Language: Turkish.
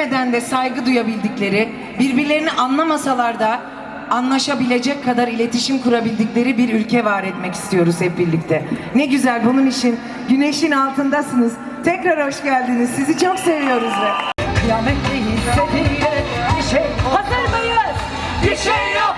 görmeden de saygı duyabildikleri, birbirlerini anlamasalar da anlaşabilecek kadar iletişim kurabildikleri bir ülke var etmek istiyoruz hep birlikte. Ne güzel bunun için güneşin altındasınız. Tekrar hoş geldiniz. Sizi çok seviyoruz. Kıyamet değil, bir şey Hazır mıyız? Bir şey yok.